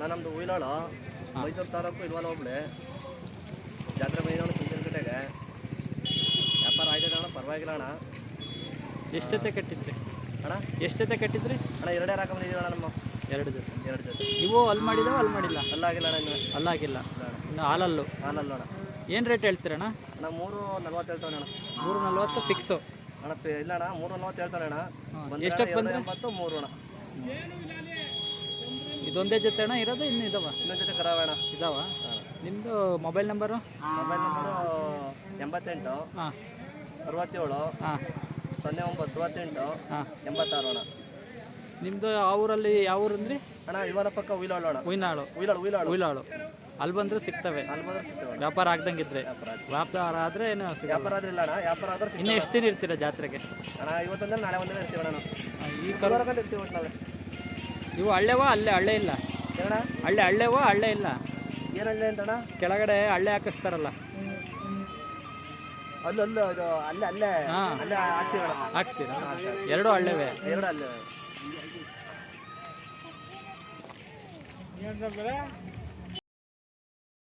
ನಾನು ನಮ್ಮದು ಉಯ್ಲಾಳು ಮೈಸೂರು ತಾಲೂಕು ಇಲ್ವಾಲ ಹೋಗ್ಬಿಡಿ. ಜಾತ್ರೆ ಮೈದಾನ ಕುಂಚನಕಟ್ಟೆಗೆ ವ್ಯಾಪಾರ ಆಯ್ತದೆ ಅಣ್ಣ ಪರವಾಗಿಲ್ಲ ಅಣ್ಣ. ಎಷ್ಟು ಜೊತೆ ಕಟ್ಟಿದ್ರಿ? ಅಣ್ಣ? ಎಷ್ಟು ಜೊತೆ ಕಟ್ಟಿದ್ರಿ? ಅಣ್ಣ ಎರಡೇ ರಾಕ ಅಣ್ಣ ನಮ್ಮ. ಎರಡು ಜೊತೆ. ಎರಡು ಜೊತೆ. ನೀವು ಅಲ್ಲಿ ಮಾಡಿದಾವ ಅಲ್ಲಿ ಮಾಡಿಲ್ಲ? ಅಲ್ಲಾಗಿಲ್ಲ ಅಣ್ಣ ಇನ್ನು. ಅಲ್ಲಾಗಿಲ್ಲ. ಇನ್ನು ಹಾಲಲ್ಲು. ಹಾಲಲ್ಲ ಅಣ್ಣ. ಏನು ರೇಟ್ ಹೇಳ್ತೀರಣ್ಣ ಅಣ್ಣ? ಮೂರು ನಲ್ವತ್ತು ಹೇಳ್ತಾನೆ ಅಣ್ಣ. ಮೂರು ನಲ್ವತ್ತು ಫಿಕ್ಸು ಅಣ್ಣ ಪೆ- ಇಲ್ಲ ಅಣ್ಣ ಮೂರು ನಲ್ವತ್ತು ಹೇಳ್ತಾನೆ ಅಣ್ಣ. ಬಂದ್ರೆ ಎಷ್ಟಕ್ಕೆ ಎರಡು ಬಂದ್ರೆ? ಎಂಬತ್ತು ಮೂರು ಅಣ್ಣ. ಇದೊಂದೇ ಜೊತೆ ಅಣ್ಣ ಇರೋದು ಇನ್ನು ಇದಾವ? ಇನ್ನೊಂದು ಜೊತೆ ಕರಾವಣ ಇದಾವ? ನಿಮ್ಮದು ಮೊಬೈಲ್ ನಂಬರು? ಮೊಬೈಲ್ ನಂಬರು ಎಂಬತ್ತೆಂಟು ಹಾಂ. ಅರವತ್ತೇಳು ಹಾಂ. ಸೊನ್ನೆ ಒಂಬತ್ತು ಅರವತ್ತೆಂಟು ಹಾಂ. ಎಂಬತ್ತಾರು ಅಣ್ಣ. ನಿಮ್ಮದು ಆ ಊರಲ್ಲಿ ಯಾವ ಊರು ಅಂದ್ರಿ ಅಣ್ಣ ಇವನ ಪಕ್ಕ ಉಯ್ಲಾಳು ಅಣ್ಣ. ಉಯ್ನಾಳು. ಉಯ್ಲಾಳು ಉಯ್ಲಾಳು. ಉಯ್ಲಾಳು. ಅಲ್ಲಿ ಬಂದರೆ ಸಿಗ್ತವೆ. ಅಲ್ಲಿ ಬಂದ್ರೆ ಸಿಗ್ತವೆ ಅಣ್ಣ. ವ್ಯಾಪಾರ ಆಗ್ದಂಗಿದ್ರೆ. ವ್ಯಾಪಾರ ಆದ್ರೆ. ವ್ಯಾಪಾರ ಆದರೆ ಏನು ಸಿಗಲ್ಲ. ವ್ಯಾಪಾರ ಆದ್ರೆ ಇಲ್ಲ ಅಣ್ಣ. ವ್ಯಾಪಾರ ಆದ್ರೆ ಇನ್ನು ಸಿಗ್ತವೆ ಎಷ್ಟು ದಿನ ಇರ್ತೀರಾ ಜಾತ್ರೆಗೆ? ಅಣ್ಣ ಇವತ್ತಂದ್ರೆ ನಾಳೆ ಒಂದಿನ ಇರ್ತೀವಿ ಅಣ್ಣ. ನಾವು ಈ ಕರು ಇರ್ತೀವಿ ಒಟ್ಟು ನಾಳೆ ಇವು ಹಳ್ಳೆವಾ? ಅಲ್ಲೇ ಹಳ್ಳೆ ಇಲ್ಲ. ಏನಣ್ಣ ಹಳ್ಳೆ ಹಳ್ಳೆವಾ? ಹಳ್ಳೆ ಇಲ್ಲ. ಏನು ಹಳ್ಳೆ ಅಂತಣ್ಣ? ಕೆಳಗಡೆ ಹಳ್ಳೆ ಹಾಕಿಸ್ತಾರಲ್ಲ. ಅಲ್ಲೂ ಅಲ್ಲೂ ಇದು ಅಲ್ಲೇ ಅಲ್ಲೇ ಹಾ. ಅಲ್ಲೇ ಹಾಕ್ಸಿವಿ ಅಣ್ಣ. ಹಾಕ್ಸ್ತೀರಾ ಎರಡು ಹಳ್ಳೆವೆ? ಎರಡು ಅಲ್ಲೇ